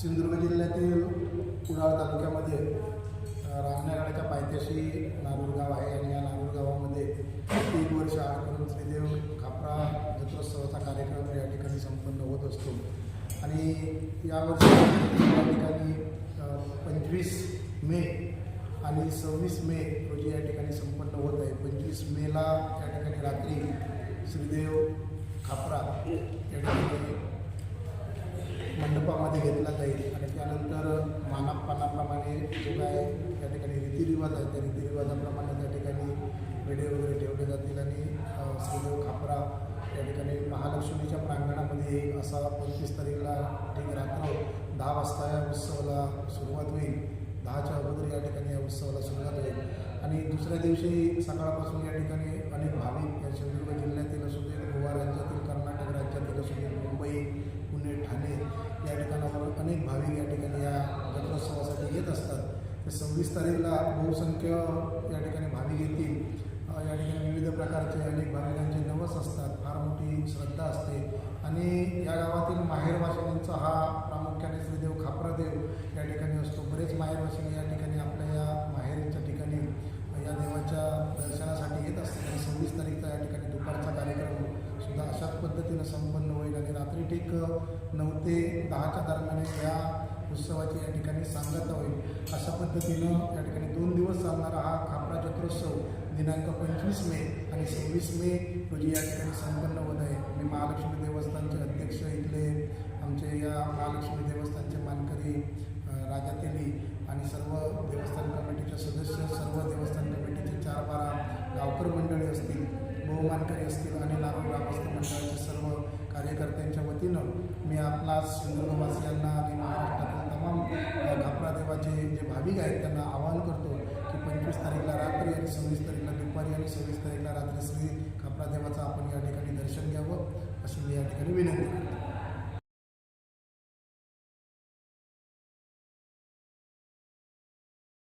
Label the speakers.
Speaker 1: सिंधुदुर्ग जिल्ह्यातील कुडाळ तालुक्यामध्ये अ, पायथ्याशी नारूर गाव आहे आणि या नारूर गावामध्ये एक वर्ष आड श्रीदेव खापरा जत्रोत्सवाचा कार्यक्रम या ठिकाणी संपन्न होत असतो. आणि यावर्षी या ठिकाणी पंचवीस मे आणि सव्वीस मे रोजी या ठिकाणी संपन्न होत आहे. पंचवीस मेला या ठिकाणी रात्री श्रीदेव खापरा या ठिकाणी मंडपामध्ये घेतला जाईल आणि त्यानंतर मानापानाप्रमाणे जो काय त्या ठिकाणी रीतिरिवाज आहे त्या रीतिरिवाजाप्रमाणे त्या ठिकाणी वेडे वगैरे ठेवले जातील आणि श्रीदेव खापरा त्या ठिकाणी महालक्ष्मीच्या प्रांगणामध्ये असा पंचवीस तारीखला ठीक रात्र दहा वाजता या उत्सवाला सुरुवात होईल. दहाच्या अगोदर या ठिकाणी या उत्सवाला सुरुवात होईल. आणि दुसऱ्या दिवशी सकाळपासून या ठिकाणी अनेक भाविक या सिंधुदुर्ग जिल्ह्यातील असू दे गोवा सव्वीस तारीखला बहुसंख्य या ठिकाणी भाविक येतील. या ठिकाणी विविध प्रकारचे अनेक भाविकांचे नवस असतात. फार मोठी श्रद्धा असते. आणि या गावातील माहेरवासिनींचा हा प्रामुख्याने श्रीदेव खापरादेव या ठिकाणी असतो. बरेच माहेरवासिनी या ठिकाणी आपल्या या माहेरच्या ठिकाणी या देवाच्या दर्शनासाठी येत असतात. आणि सव्वीस तारीखचा या ठिकाणी दुपारचा कार्यक्रम सुद्धा अशाच पद्धतीनं संपन्न होईल. आणि रात्री ठीक नऊ ते दहाच्या दरम्यान या उत्सवाची या ठिकाणी सांगता होईल. अशा पद्धतीनं या ठिकाणी दोन दिवस चालणारा हा खापरा जत्रोत्सव दिनांक पंचवीस मे आणि सव्वीस मे रोजी या ठिकाणी संपन्न होत आहे. मी महालक्ष्मी देवस्थानचे अध्यक्ष इथले आमचे या महालक्ष्मी देवस्थानचे मानकरी राजा तेली आणि सर्व देवस्थान कमिटीचे सदस्य सर्व देवस्थान कमिटीचे चार बारा गावकर मंडळी असतील बहुमानकरी असतील आणि नारोल ग्रामस्थ मंडळाचे सर्व कार्यकर्त्यांच्या वतीनं मी आपला सिंधुदुर्गवासियांना आणि महाराष्ट्रातील तमाम घापरादेवाचे देवाचे जे भाविक आहेत त्यांना आवाहन करतो की पंचवीस तारीखला रात्री आणि सव्वीस तारीखला दुपारी आणि सव्वीस तारीखला रात्री श्री घापरादेवाचं आपण या ठिकाणी दर्शन घ्यावं अशी मी या ठिकाणी विनंती करतो.